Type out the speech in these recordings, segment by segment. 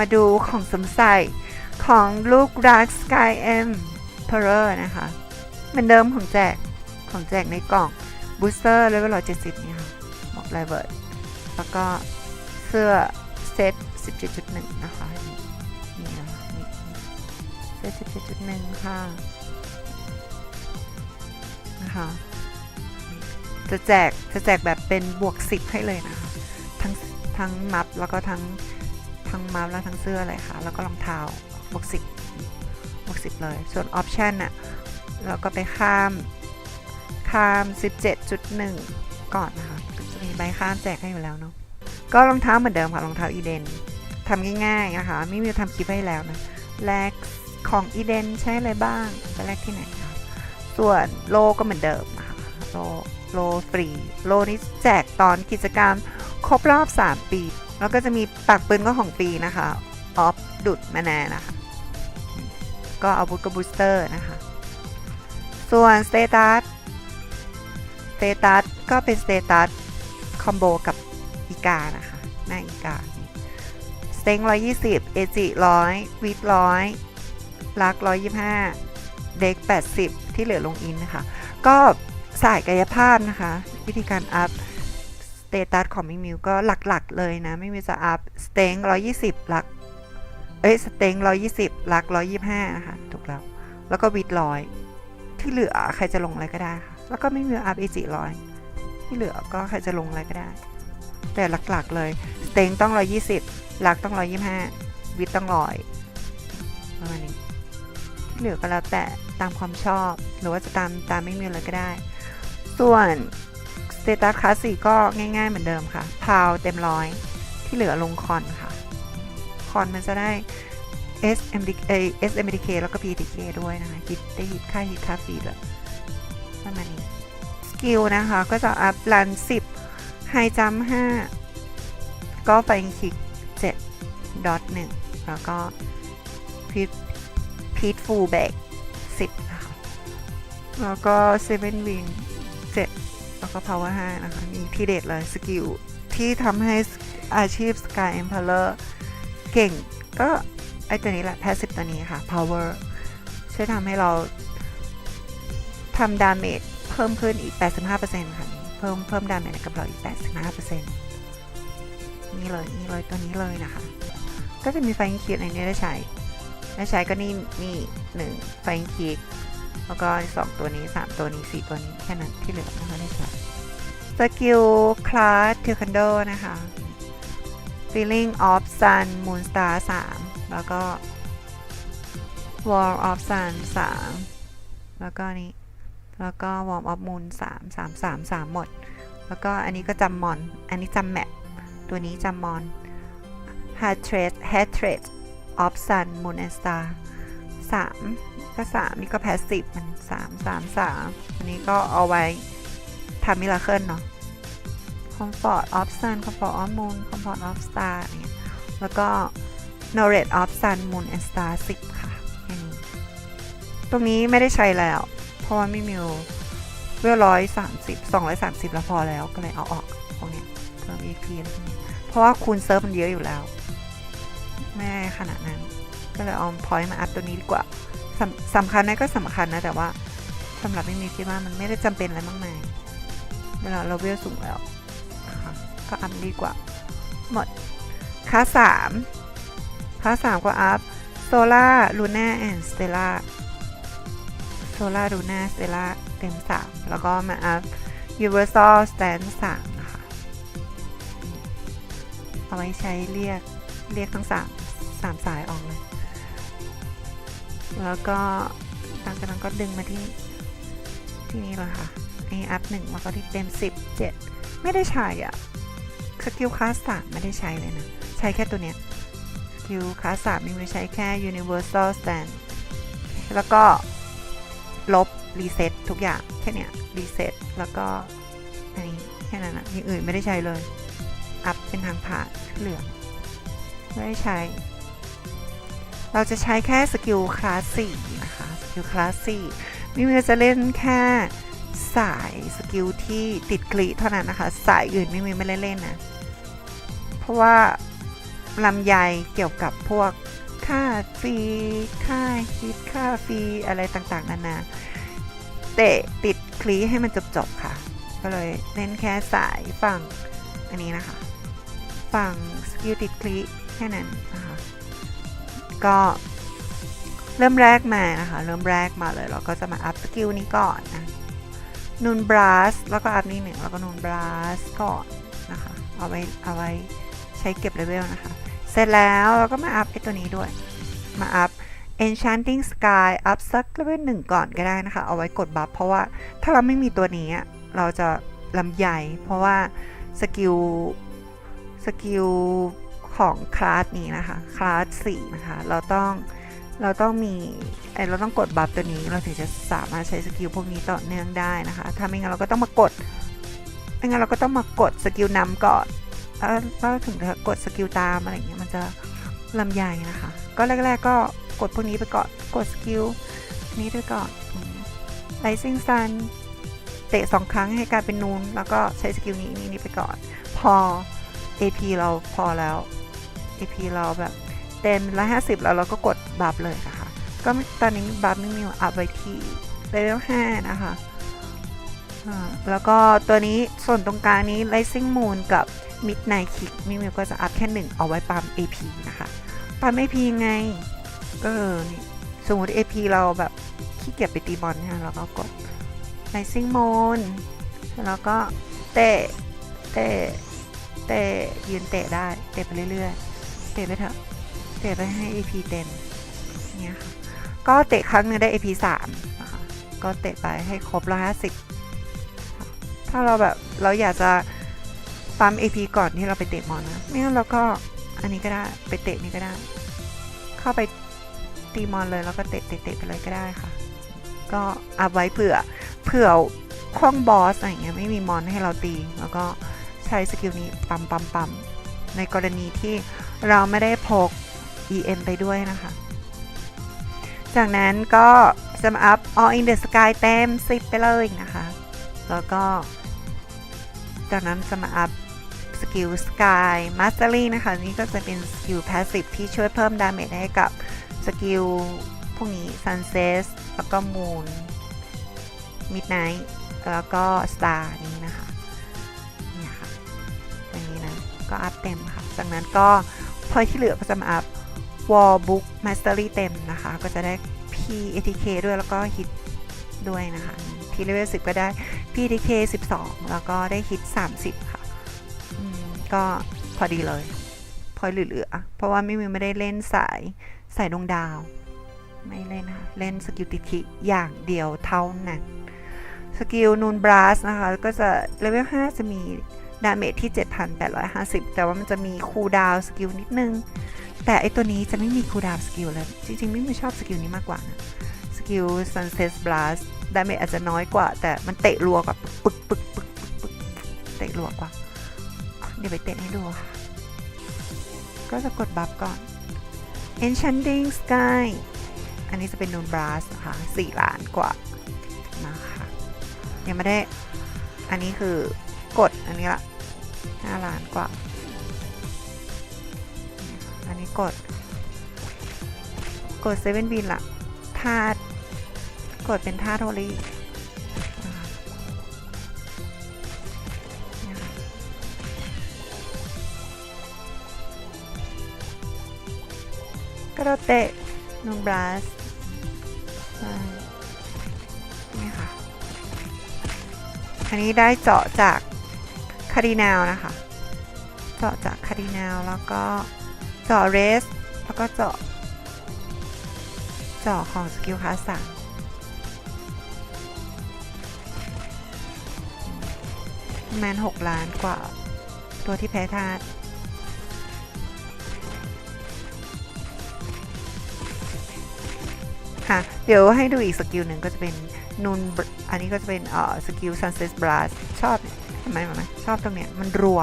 มาดูของสมใส่ของลูกรัก Sky M p e r o r นะคะ เหมือนเดิมของแจกของแจกในกล่องบูสเตอร์เลเวลร้อยเจ็ดสิบเนี่ยค่ะหมวกลายเบิร์ดแล้วก็เสื้อเซต17.1 นะคะนี่นะคะนี่เซต17.1 ค่ะนะคะจะแจกจะแจกแบบเป็นบวก 10 ให้เลยนะคะ ทั้งทั้งมัฟแล้วก็ทั้ง ทั้งมัฟแล้วทั้งเสื้อเลยค่ะ แล้วก็รองเท้าบวกสิบบวกสิบเลย ส่วนออปชันน่ะเราก็ไปข้ามข้าม 17.1 ก่อนนะคะจะมีใบข้ามแจกให้อยู่แล้วเนาะก็รองเท้าเหมือนเดิมค่ะรองเท้าอีเดนทำง่ายๆนะคะไม่มีทำคลิปให้แล้วนะแลกของอีเดนใช้อะไรบ้างไปแลกที่ไหนคะส่วนโลก็เหมือนเดิมนะคะโลโลฟรี โลนี้แจกตอนกิจกรรมครบรอบ 3 ปี แล้วก็จะมีปากปืนก็ของฟีนะคะออฟดุดมาแน่นะคะ ก็อาวุธกับบูสเตอร์นะคะ ส่วนสเตตัสสเตตัสก็เป็นสเตตัสคอมโบกับอีกานะคะหน้าอีกาสเต็งร้อยยี่สิบเอจิร้อยวิทร้อยลักร้อยยี่ห้าเด็กแปดสิบที่เหลือลงอินนะคะ ก็สายกายภาพนะคะ วิธีการอัพ ตตัสของมิมิวก็หลักๆเลยนะไม่มีจะอัพสเต็ง120ลัก เอ้ยสเต็ง120ลัก125นะคะถูกแล้ว แล้วก็วิดร้อยที่เหลือใครจะลงอะไรก็ได้ค่ะ แล้วก็ไม่มีอัพเอจิร้อยที่เหลือก็ใครจะลงอะไรก็ได้ แต่หลักๆเลยสเต็งต้อง120ลักต้อง125วิดต้องร้อยประมาณนี้ที่เหลือก็แล้วแต่ตามความชอบ หรือว่าจะตามตามไม่มีอะไรก็ได้ ส่วน เตตัสคลาสสี่ก็ง่ายๆเหมือนเดิมค่ะพาวเต็มร้อย ที่เหลือลงคอนค่ะ คอนมันจะได้ SMD เอ SMDK แล้วก็ PTK ด้วยนะคะฮิตได้ฮิตค่าฮิตค่าฟีด้วยประมาณนี้สกิลนะคะ ก็จะอัพลัน 10 ไฮจัม5ก็ไฟคิก7ดอท1แล้วก็พีทพีทฟูลแบก10นะคะแล้วก็เซเว่นวิง7 แล้วก็ power 5 นะคะ นี่ที่เด็ดเลยสกิลที่ทำให้อาชีพ Sky Emperor เก่งก็ไอตัวนี้แหละ passive ตัวนี้ค่ะ power ช่วยทำให้เราทำดาเมจเพิ่มขึ้นอีก 85%ค่ะ เพิ่มเพิ่มดาเมจกับเราอีก 85%นี่เลยนี่เลยตัวนี้เลยนะคะ ก็จะมีไฟคิดในนี้ได้ใช้ได้ใช้ก็นี่นี่หนึ่งไฟคิก แล้วก็สองตัวนี้สามตัวนี้สี่ตัวนี้แค่นั้นที่เหลือนะคะได้ใช้สกิลคลาสเทควันโดนะคะ feeling of sun moon star 3 แล้วก็ wall of sun 3 แล้วก็นี้ แล้วก็ warm of moon 3 3 3 3 หมด แล้วก็อันนี้ก็จำมอน อันนี้จำแมปตัวนี้จำมอน heart rate heart rate of sun moon and star 3 ก็สามนี่ก็แพสซีฟมันสามสามสามอันนี้ก็เอาไว้ทำมิราเคิลเนาะ Comfort of Sun Comfort of Moon Comfort of Star เนี่ยแล้วก็ Knowledge of Sun Moon and Star 10 ค่ะแค่นี้ตรงนี้ไม่ได้ใช้แล้ว เพราะว่าไม่มีเวลร้อยสามสิบสองร้อยสามสิบแล้วพอแล้วก็เลยเอาออกพวกเนี้ยเพิ่ม EP อะไรพวกนี้เพราะว่าคูณเซิร์ฟมันเยอะอยู่แล้ว ไม่ได้ขนาดนั้น ก็เลยเอาพอยต์มาอัพตัวนี้ดีกว่าสำสำคัญนะก็สำคัญนะ แต่ว่าสำหรับไม่มีคิดว่ามันไม่ได้จำเป็นอะไรมากมายเวลาเราเวลสูงแล้ว ก็อัพดีกว่า หมดค่าสามค่าสามก็อัพโซล่าลูน่าแอนด์สเตล่าโซล่าลูน่าสเตล่าเต็มสามแล้วก็มาอัพยูเวอร์ซ l ลสแตนสามนะคะเอาไว้ใช้เรียกเรียกทั้งสามสามสายออกเลย แล้วก็หลังจากนั้นก็ดึงมาที่ที่นี่เลยค่ะไออัพหนึ่งแล้วก็ที่เต็มสิบเจ็ดไม่ได้ใช้อะสกิลคลาสสามไม่ได้ใช้เลยนะ ใช้แค่ตัวเนี้ยสกิลคลาสสามมีไว้ใช้แค่ universal stand แล้วก็ลบรีเซ็ตทุกอย่างแค่เนี้ยรีเซ็ตแล้วก็อันนี้แค่นั้นอะอย่างอื่นไม่ได้ใช้เลย อัพเป็นทางผ่านเหลืองไม่ได้ใช้ เราจะใช้แค่สกิลคลาส4นะคะสกิลคลาส4มิวจะเล่นแค่สายสกิลที่ติดกรีเท่านั้นนะคะ สายอื่นไม่มีไม่เล่นนะ เพราะว่าลำไยเกี่ยวกับพวกค่าฟรีค่าฮิตค่าฟรีอะไรต่างๆนานาเตะติดคลีให้มันจบๆค่ะ ก็เลยเน้นแค่สายฝั่งอันนี้นะคะ ฝั่งสกิลติดคลีแค่นั้นนะคะ ก็เริ่มแรกมานะคะ เริ่มแรกมาเลย เราก็จะมาอัพสกิลนี้ก่อนนะนูนบลัสแล้วก็อัพนี่หนึ่งแล้วก็นูนบลัสก่อนนะคะ เอาไว้เอาไว้ใช้เก็บเลเวลนะคะ เสร็จแล้วเราก็มาอัพไอตัวนี้ด้วย มาอัพ Enchanting Sky อัพสักเลเวลหนึ่งก่อนก็ได้นะคะ เอาไว้กดบัฟเพราะว่าถ้าเราไม่มีตัวนี้เราจะลำใหญ่ เพราะว่าสกิลสกิล ของคลาสนี้นะคะคลาสสี่นะคะ เราต้องเราต้องมีเราต้องกดบัฟตัวนี้เราถึงจะสามารถใช้สกิลพวกนี้ต่อเนื่องได้นะคะ ถ้าไม่งั้นเราก็ต้องมากดไม่งั้นเราก็ต้องมากดสกิลนำก่อนแล้วถึงจะกดสกิลตามอะไรอย่างเงี้ยมันจะลำใหญ่นะคะ ก็แรก ๆ ก็กดพวกนี้ไปก่อนกดสกิลนี้ไปก่อนไลซิงซันเตะสองครั้งให้กลายเป็นนูน แล้วก็ใช้สกิลนี้นี้นี้ไปก่อน พอ AP เราพอแล้ว AP เราแบบเต็มร้อยห้าสิบแล้วเราก็กดบัฟเลยนะคะ ก็ตอนนี้บัฟมิวอัพไว้ที่เลเวลห้านะคะแล้วก็ตัวนี้ส่วนตรงกลางนี้ Rising Moon กับ Midnight Kick มิมิวก็จะอัพแค่หนึ่งเอาไว้ปั๊ม AP นะคะปั๊ม AP ยังไงก็เออนี่สมมติ AP เราแบบขี้เกียจไปตีบอลเนี่ยเราก็กด Rising Moon แล้วก็เตะ เตะ เตะ ยืนเตะได้ เตะไปเรื่อยๆ เตะไปเถอะ เตะไปให้ AP เต็มเนี่ยค่ะ ก็เตะครั้งนึงได้ AP 3นะคะก็เตะไปให้ครบ150ถ้าเราแบบเราอยากจะปั๊ม AP ก่อนที่เราไปเตะมอนนะไม่งั้นเราก็อันนี้ก็ได้ไปเตะนี่ก็ได้ เข้าไปตีมอนเลยแล้วก็เตะเตะเตะไปเลยก็ได้ค่ะ ก็อัพไว้เผื่อเผื่อคว้างบอสอะไรเงี้ยไม่มีมอนให้เราตี แล้วก็ใช้สกิลนี้ปั๊มปั๊มปั๊มในกรณีที่ เราไม่ได้พก EM ไปด้วยนะคะ จากนั้นก็จะมาอัพ All in the Sky เต็ม 10 ไปเลยนะคะ แล้วก็ จากนั้นจะมาอัพสกิล Sky Mastery นะคะ นี่ก็จะเป็นสกิล Passive ที่ช่วยเพิ่มดาเมจให้กับสกิลพวกนี้ Sunset แล้วก็ Moon Midnight แล้วก็ Star นี้นะคะเนี่ยค่ะอย่างนี้นะ ก็อัพเต็มค่ะ จากนั้นก็ พอที่เหลือก็จะมาอัพ Wall Book Mastery เต็มนะคะ ก็จะได้ PATK ด้วยแล้วก็ฮิตด้วยนะคะ ที่เลเวล10 ก็ได้ PATK 12 แล้วก็ได้ฮิต30 ค่ะ ก็พอดีเลย พอเหลือๆเพราะว่าม่มีไม่ได้เล่นสายสายดวงดาว ไม่เล่นนะคะเล่นสกิลติดคิอย่างเดียวเท่านั้น สกิลนูนบลัสนะคะ ก็จะเลเวล5จะมี ดาเมจที่ 7,850 แต่ว่ามันจะมีคูลดาวสกิลนิดนึง แต่ไอตัวนี้จะไม่มีคูลดาวสกิลเลยจริงๆไม่มีชอบสกิลนี้มากกว่านะสกิล Sunset Blast ดาเมจอาจจะน้อยกว่า แต่มันเตะรัวกว่าปึกปึกปึกปึกปึกเตะรัวกว่า เดี๋ยวไปเตะให้ดูค่ะ ก็จะกดบัฟก่อน Enchanting Sky อันนี้จะเป็นนูนบลัสนะคะ4ล้านกว่านะคะยังไม่ได้ อันนี้คือ กดอันนี้ละ5ล้านกว่า อันนี้กด กดเซเว่นวินละธาตุกดเป็นธาตุโทลีกระโดดเตะนูนบลัสนี่ค่ะ อันนี้ได้เจาะจาการ์ดินาลนะคะ เจาะจากคาร์ดินาลแล้วก็เจาะเรส แล้วก็เจาะเจาะของสกิลคาสามประมาณหกล้านกว่าตัวที่แพ้ธาตุค่ะ เดี๋ยวให้ดูอีกสกิลหนึ่งก็จะเป็นนูน อันนี้ก็จะเป็นเอ่อสกิล Sunset Blast ชอบ ทำไมไหมชอบตรงเนี้ยมันรัว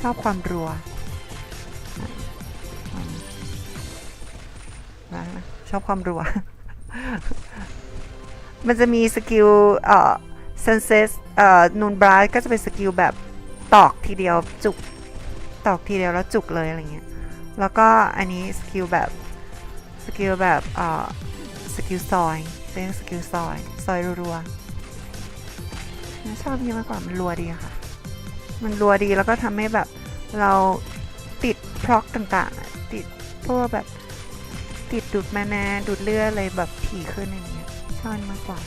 ชอบความรัวนะชอบความรัว มันจะมีสกิลเอ่อ sunset เอ่อนูนบราก็จะเป็นสกิลแบบตอกทีเดียวจุก ตอกทีเดียวแล้วจุกเลยอะไรเงี้ย แล้วก็อันนี้สกิลแบบสกิลแบบเอ่อสกิลซอยเรียกสกิลซอย ซอยรัวๆ ชอบนี้มากกว่ามันรัวดีอะค่ะ มันรัวดีแล้วก็ทำให้แบบเราติดพร็อกต่างๆ ติดพวกแบบติดดูดมานาดูดเลือดอะไรแบบถี่ขึ้นอย่างเงี้ยชอบมากกว่า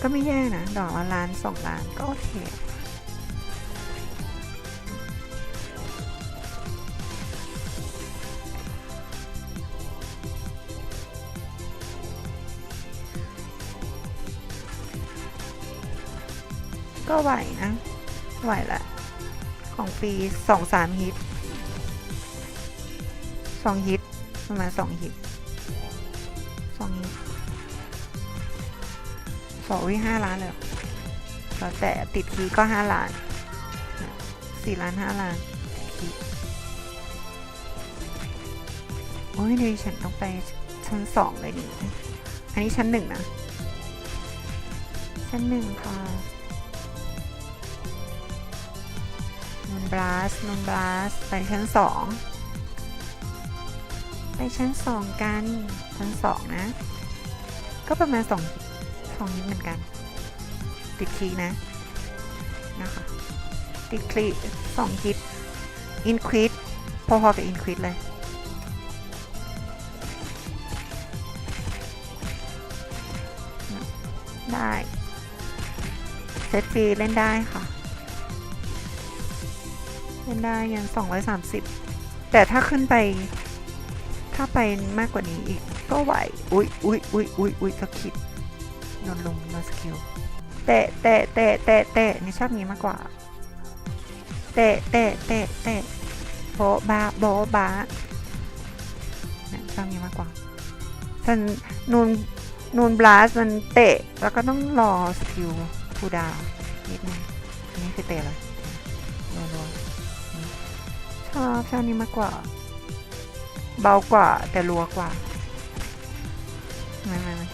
ก็ไม่แย่นะ ดอกละล้านสองล้านก็โอเค ก็ไหวนะ ไหวแหละ ของฟรีสองสามฮิตสองฮิตประมาณสองฮิตสองฮิตสองวิห้าล้านเลยเรอแล้วแต่ติดคีก็ห้าล้านสี่ล้านห้าล้านคีโอ้ยเดี๋ยวฉันต้องไปชั้นสองเลยนี่ อันนี้ชั้นหนึ่งนะ ชั้นหนึ่งค่ะ นนบลัสนนบลัสไปชั้นสองไปชั้นสองกันชั้นสองนะ ก็ประมาณสองสองนิดเหมือนกัน ติดคีนะนะคะติดคลีสองฮิตอินควิดพอๆกับอินควิดเลยได้เซตฟรีเล่นได้ค่ะ เล่นได้ยัน230 แต่ถ้าขึ้นไป ถ้าไปมากกว่านี้อีกก็ไหว อุ๊ยอุ๊ยอุ๊ยอุ๊ยอุ๊ยก็คิดนนลงมาสกิลเตะเตะเตะเตะเตะนี่ชอบนี้มากกว่า เตะเตะเตะเตะโบบาโบบาเนี่ยชอบนี้มากกว่าฉันนูนนูนบลัสมันเตะ แล้วก็ต้องรอสกิลคูดาวนิดนึงอันนี้คือเตะเลยรัวๆ ชอบชอบนี้มากกว่า เบากว่าแต่รัวกว่า ไม่ไม่ไม่